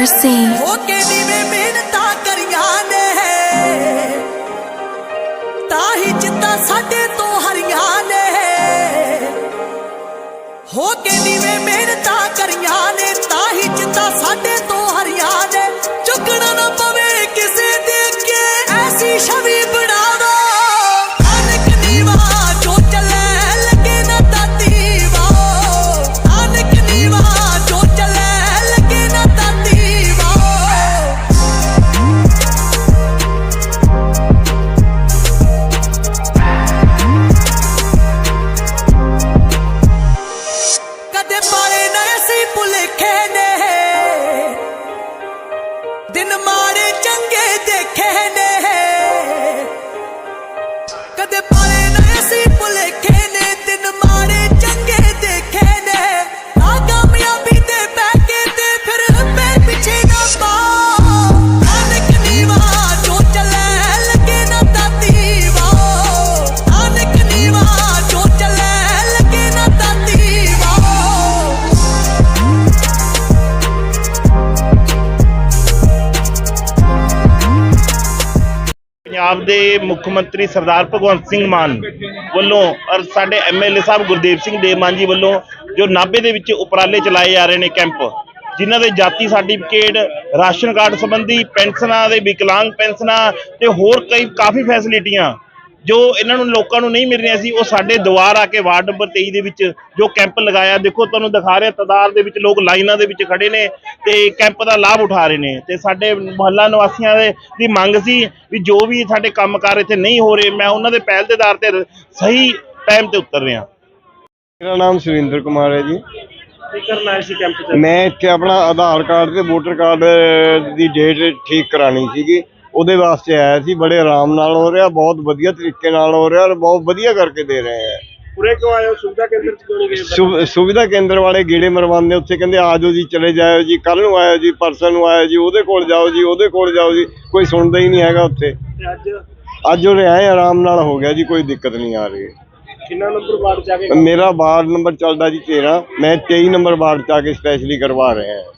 mercy. ਹੋ ਕੇ ਨੀਵੇਂ ਮਿਹਨਤਾਂ ਕਰੀਆਂ ਨੇ ਤਾਂ ਹੀ ਜਿੱਤਾਂ ਸਾਡੇ ਤੋਂ ਹਰੀਆਂ ਨੇ ਹੋ ਕੇ ਨੀਵੇਂ ਮਿਹਨਤਾਂ ਕਰੀਆਂ ਨੇ ਤਾਂ ਹੀ ਜਿੱਤਾਂ ਸਾਡੇ ਤੋਂ ਹਰੀਆਂ ਪੰਜਾਬ ਦੇ ਮੁੱਖ ਮੰਤਰੀ ਸਰਦਾਰ ਭਗਵੰਤ ਸਿੰਘ ਮਾਨ ਵੱਲੋਂ ਔਰ ਸਾਡੇ ਐਮਐਲਏ ਸਾਹਿਬ ਗੁਰਦੇਵ ਸਿੰਘ ਦੇਮਾਨ ਜੀ ਵੱਲੋਂ ਜੋ ਨਾਭੇ ਦੇ ਵਿੱਚ ਉਪਰਾਲੇ ਚਲਾਏ ਜਾ ਰਹੇ ਨੇ ਕੈਂਪ, ਜਿਨ੍ਹਾਂ ਦੇ ਜਾਤੀ ਸਰਟੀਫਿਕੇਟ, ਰਾਸ਼ਨ ਕਾਰਡ ਸੰਬੰਧੀ ਪੈਨਸ਼ਨਾਂ ਦੇ ਵਿਕਲਾਂਗ ਪੈਨਸ਼ਨਾਂ ਤੇ ਹੋਰ ਕਈ ਕਾਫੀ ਫੈਸਿਲਿਟੀਆਂ ਜੋ ਇਹਨਾਂ ਨੂੰ ਲੋਕਾਂ ਨੂੰ ਨਹੀਂ ਮਿਲ ਰਹੀਆਂ ਸੀ ਉਹ ਸਾਡੇ ਦੁਆਰ ਆ ਕੇ ਵਾਰਡ ਨੰਬਰ 23 ਦੇ ਵਿੱਚ ਜੋ ਕੈਂਪ ਲਗਾਇਆ ਦੇਖੋ ਤੁਹਾਨੂੰ ਦਿਖਾ ਰਿਹਾ ਤਾਦਾਦ ਦੇ ਵਿੱਚ ਲੋਕ ਲਾਈਨਾਂ ਦੇ ਵਿੱਚ ਖੜੇ ਨੇ ਤੇ ਕੈਂਪ ਦਾ ਲਾਭ ਉਠਾ ਰਹੇ ਨੇ ਤੇ ਸਾਡੇ ਮੁਹੱਲਾ ਨਿਵਾਸੀਆਂ ਦੇ ਦੀ ਮੰਗ ਸੀ ਵੀ ਜੋ ਵੀ ਸਾਡੇ ਕੰਮਕਾਰ ਇੱਥੇ ਨਹੀਂ ਹੋ ਰਹੇ ਮੈਂ ਉਹਨਾਂ ਦੇ ਪਹਿਲ ਦੇ ਆਧਾਰ ਤੇ ਸਹੀ ਟਾਈਮ ਤੇ ਉਤਰ ਰਿਹਾ। ਮੇਰਾ ਨਾਮ ਸੁਰਿੰਦਰ ਕੁਮਾਰ ਹੈ ਜੀ। ਮੈਂ ਇੱਥੇ ਆਪਣਾ ਆਧਾਰ ਕਾਰਡ ਤੇ ਵੋਟਰ ਕਾਰਡ ਦੀ ਡੇਟ ਠੀਕ ਕਰਾਣੀ ਸੀਗੀ। ਉਹਦੇ ਵਾਸਤੇ ਆਇਆ ਸੀ ਬੜੇ ਆਰਾਮ ਨਾਲ ਹੋ ਰਿਹਾ ਬਹੁਤ ਵਧੀਆ ਤਰੀਕੇ ਨਾਲ ਹੋ ਰਿਹਾ ਔਰ ਬਹੁਤ ਵਧੀਆ ਕਰਕੇ ਦੇ ਰਹੇ ਹੈ ਪੂਰੇ ਕਿਉਂ ਆਏ ਹੋ? ਸੁਵਿਧਾ ਕੇਂਦਰ 'ਚ ਕਿਉਂ ਨਹੀਂ ਗਏ? ਸੁਵ- ਸੁਵਿਧਾ ਕੇਂਦਰ ਵਾਲੇ ਗੇੜੇ ਮਰਵਾਉਂਦੇ ਉੱਥੇ ਕਹਿੰਦੇ ਆ ਜਾਓ ਜੀ ਚਲੇ ਜਾਓ ਜੀ ਕੱਲ ਨੂੰ ਆਇਓ ਜੀ ਪਰਸੋਂ ਨੂੰ ਆਇਓ ਜੀ ਉਹਦੇ ਕੋਲ ਜਾਓ ਜੀ ਉਹਦੇ ਕੋਲ ਜਾਓ ਜੀ ਕੋਈ ਸੁਣਦਾ ਹੀ ਨਹੀਂ ਹੈਗਾ ਉੱਥੇ। ਤੇ ਅੱਜ? ਅੱਜ ਉਹ ਆਏ ਆਰਾਮ ਨਾਲ ਹੋ ਗਿਆ ਜੀ ਕੋਈ ਦਿੱਕਤ ਨਹੀਂ ਆ ਰਹੀ। ਕਿੰਨਾ ਨੰਬਰ ਵਾਰਡ 'ਚ ਆ ਕੇ? ਮੇਰਾ ਵਾਰਡ ਨੰਬਰ ਚੱਲਦਾ ਜੀ 13 ਮੈਂ 23 ਨੰਬਰ ਵਾਰਡ ਚ ਆ ਕੇ ਸਪੈਸ਼ਲੀ ਕਰਵਾ ਰਿਹਾ। ਹਾਂ